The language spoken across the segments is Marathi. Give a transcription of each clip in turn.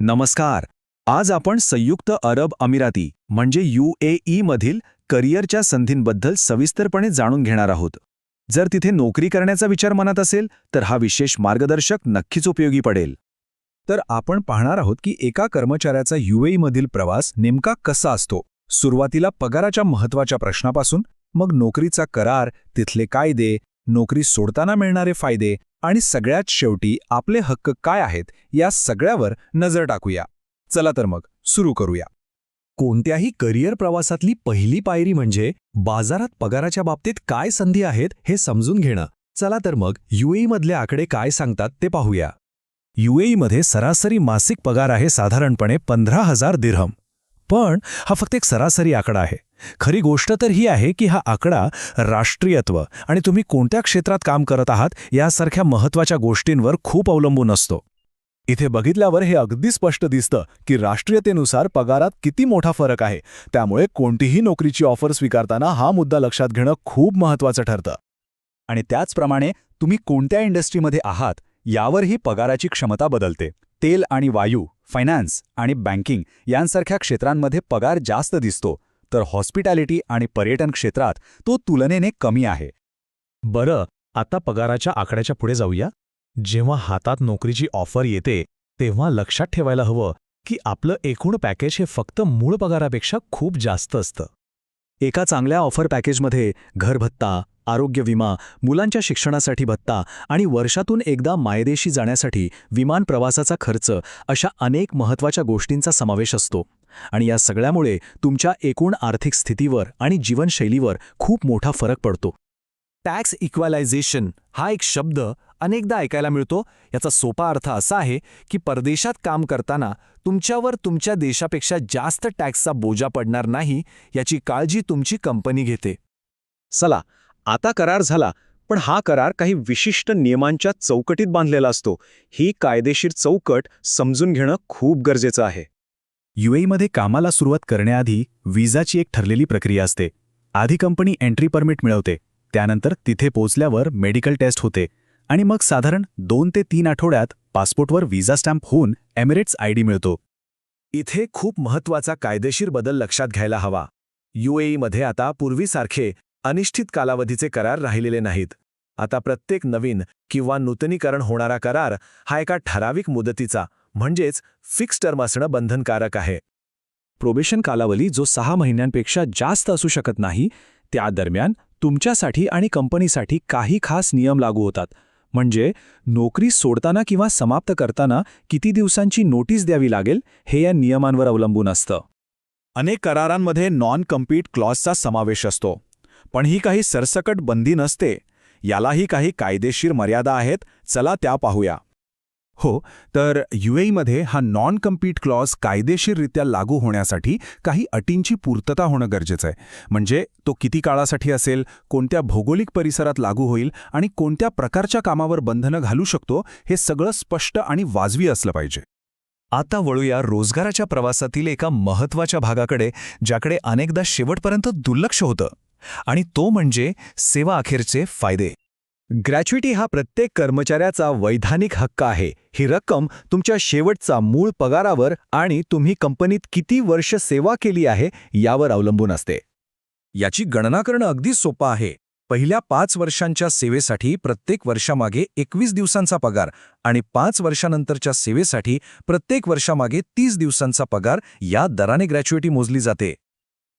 नमस्कार. आज आपण संयुक्त अरब अमिराती म्हणजे यू ए ई मधील करिअरच्या संधींबद्दल सविस्तरपणे जाणून घेणार आहोत. जर तिथे नोकरी करण्याचा विचार मनात असेल तर हा विशेष मार्गदर्शक नक्कीच उपयोगी पडेल. तर आपण पाहणार आहोत की एका कर्मचाऱ्याचा युएई मधील प्रवास नेमका कसा असतो. सुरुवातीला पगाराच्या महत्त्वाच्या प्रश्नापासून मग नोकरीचा करार तिथले कायदे नोकरी सोडताना मिळणारे फायदे आणि सगळ्यात शेवटी आपले हक्क काय आहेत या सगळ्यावर नजर टाकूया. चला तर मग सुरू करूया. कोणत्याही करिअर प्रवासातली पहिली पायरी म्हणजे बाजारात पगाराच्या बाबतीत काय संधी आहेत हे समजून घेणं. चला तर मग युएई मधले आकडे काय सांगतात ते पाहूया. युएईमध्ये सरासरी मासिक पगार आहे साधारणपणे पंधरा हजार दिरहम. पण हा फक्त एक सरासरी आकडा आहे. खरी गोष्ट तर ही आहे की हा आकडा राष्ट्रीयत्व आणि तुम्ही कोणत्या क्षेत्रात काम करत आहात यासारख्या महत्त्वाच्या गोष्टींवर खूप अवलंबून असतो. इथे बघितल्यावर हे अगदी स्पष्ट दिसतं की राष्ट्रीयतेनुसार पगारात किती मोठा फरक आहे. त्यामुळे कोणतीही नोकरीची ऑफर स्वीकारताना हा मुद्दा लक्षात घेणं खूप महत्वाचं ठरतं. आणि त्याचप्रमाणे तुम्ही कोणत्या इंडस्ट्रीमध्ये आहात यावरही पगाराची क्षमता बदलते. तेल आणि वायू फायनान्स आणि बँकिंग यांसारख्या क्षेत्रांमध्ये पगार जास्त दिसतो. तर हॉस्पिटॅलिटी आणि पर्यटन क्षेत्रात तो तुलनेने कमी आहे. बरं आता पगाराच्या आकड्याच्या पुढे जाऊया. जेव्हा हातात नोकरीची ऑफर येते तेव्हा लक्षात ठेवायला हवं की आपलं एकूण पॅकेज हे फक्त मूळ पगारापेक्षा खूप जास्त असतं. एका चांगल्या ऑफर पॅकेजमध्ये घरभत्ता आरोग्य विमा मुलांच्या शिक्षणासाठी भत्ता आणि वर्षातून एकदा मायदेशी जाण्यासाठी विमान प्रवासाचा खर्च अशा अनेक महत्त्वाच्या गोष्टींचा समावेश असतो. आणि या सगळ्यामुळे तुमच्या एकूण आर्थिक स्थितीवर आणि जीवनशैलीवर खूप मोठा फरक पडतो. टॅक्स इक्वलायझेशन हा एक शब्द अनेकदा ऐकायला मिळतो. याचा सोपा अर्थ असा आहे की परदेशात काम करताना तुमच्यावर तुमच्या देशापेक्षा जास्त टॅक्सचा बोजा पडणार नाही याची काळजी तुमची कंपनी घेते. चला आता करार झाला पण हा करार काही विशिष्ट नियमांच्या चौकटीत बांधलेला असतो. ही कायदेशीर चौकट समजून घेणं खूप गरजेचं आहे. युएईमध्ये कामाला सुरुवात करण्याआधी विजाची एक ठरलेली प्रक्रिया असते. आधी कंपनी एंट्री परमिट मिळवते. त्यानंतर तिथे पोचल्यावर मेडिकल टेस्ट होते. आणि मग साधारण दोन ते तीन आठवड्यात पासपोर्टवर विजा स्टॅम्प होऊन एमिरेट्स आयडी मिळतो. इथे खूप महत्त्वाचा कायदेशीर बदल लक्षात घ्यायला हवा. युएईमध्ये आता पूर्वीसारखे अनिश्चित कालावधीचे करार राहिलेले नाहीत. आता प्रत्येक नवीन किंवा नूतनीकरण होणारा करार हा एका ठराविक मुदतीचा म्हणजेच फिक्स टर्म असणं बंधनकारक आहे. प्रोबेशन कालावधी जो सहा महिन्यांपेक्षा जास्त असू शकत नाही त्या दरम्यान तुमच्यासाठी आणि कंपनीसाठी काही खास नियम लागू होतात. म्हणजे नोकरी सोडताना किंवा समाप्त करताना किती दिवसांची नोटीस द्यावी लागेल हे या नियमांवर अवलंबून असतं. अनेक करारांमध्ये नॉन कम्पीट क्लॉजचा समावेश असतो. पण ही काही सरसकट बंदी नसते. यालाही काही कायदेशीर मर्यादा आहेत चला त्या पाहूया. हो तर युएईमध्ये हा नॉन कम्पीट क्लॉज कायदेशीररित्या लागू होण्यासाठी काही अटींची पूर्तता होणं गरजेचं आहे. म्हणजे तो किती काळासाठी असेल कोणत्या भौगोलिक परिसरात लागू होईल आणि कोणत्या प्रकारच्या कामावर बंधनं घालू शकतो हे सगळं स्पष्ट आणि वाजवी असलं पाहिजे. आता वळूया रोजगाराच्या प्रवासातील एका महत्त्वाच्या भागाकडे ज्याकडे अनेकदा शेवटपर्यंत दुर्लक्ष होतं. आणि तो म्हणजे सेवा अखेरचे फायदे. ग्रॅच्युइटी हा प्रत्येक कर्मचाऱ्याचा वैधानिक हक्क आहे. ही रक्कम तुमच्या शेवटचा मूळ पगारावर आणि तुम्ही कंपनीत किती वर्ष सेवा केली आहे यावर अवलंबून असते. याची गणना करणं अगदी सोपं आहे. पहिल्या पाच वर्षांच्या सेवेसाठी प्रत्येक वर्षामागे एकवीस दिवसांचा पगार आणि पाच वर्षानंतरच्या सेवेसाठी प्रत्येक वर्षामागे तीस दिवसांचा पगार या दराने ग्रॅच्युइटी मोजली जाते.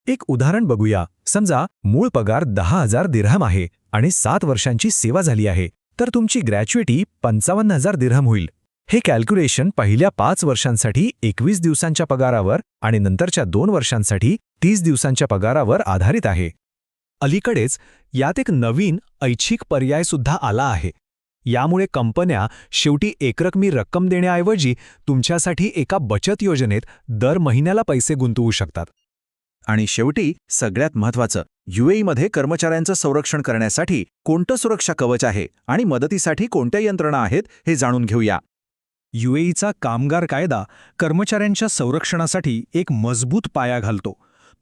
एक उदाहरण बघूया. समजा मूळ पगार दहा हजार दिरहम आहे. आणि सात वर्षांची सेवा झाली आहे तर तुमची ग्रॅच्युएटी पंचावन्न हजार दिरहम होईल. हे कॅल्क्युलेशन पहिल्या पाच वर्षांसाठी एकवीस दिवसांच्या पगारावर आणि नंतरच्या दोन वर्षांसाठी तीस दिवसांच्या पगारावर आधारित आहे. अलीकडेच यात एक नवीन ऐच्छिक पर्यायसुद्धा आला आहे. यामुळे कंपन्या शेवटी एकरकमी रक्कम देण्याऐवजी तुमच्यासाठी एका बचत योजनेत दर महिन्याला पैसे गुंतवू शकतात. आणि शेवटी सगळ्यात महत्वाचं युएईमध्ये कर्मचाऱ्यांचं संरक्षण करण्यासाठी कोणतं सुरक्षा कवच आहे आणि मदतीसाठी कोणत्या यंत्रणा आहेत हे जाणून घेऊया. युएईचा कामगार कायदा कर्मचाऱ्यांच्या संरक्षणासाठी एक मजबूत पाया घालतो.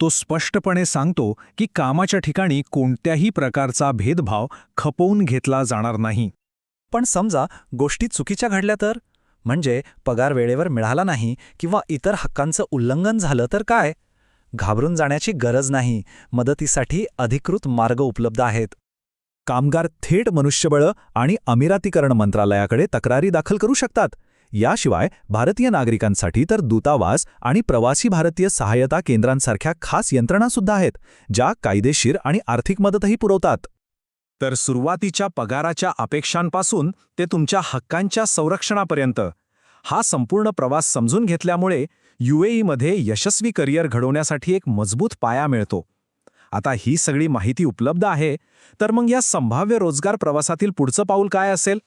तो स्पष्टपणे सांगतो की कामाच्या ठिकाणी कोणत्याही प्रकारचा भेदभाव खपवून घेतला जाणार नाही. पण समजा गोष्टी चुकीच्या घडल्या तर? म्हणजे पगार वेळेवर मिळाला नाही किंवा इतर हक्कांचं उल्लंघन झालं तर काय? घाबरून जाण्याची गरज नाही. मदतीसाठी अधिकृत मार्ग उपलब्ध आहेत. कामगार थेट मनुष्यबळ आणि अमिरातीकरण मंत्रालयाकडे तक्रारी दाखल करू शकतात. याशिवाय भारतीय नागरिकांसाठी तर दूतावास आणि प्रवासी भारतीय सहायता केंद्रांसारख्या खास यंत्रणासुद्धा आहेत ज्या कायदेशीर आणि आर्थिक मदतही पुरवतात. तर सुरुवातीच्या पगाराच्या अपेक्षांपासून ते तुमच्या हक्कांच्या संरक्षणापर्यंत. हा संपूर्ण प्रवास समजून घेतल्यामुळे यूएईमध्ये यशस्वी करिअर घडवण्यासाठी एक मजबूत पाया मिळतो. आता ही सगळी माहिती उपलब्ध आहे तर मग या संभाव्य रोजगार प्रवासातील पुढचं पाऊल काय असेल?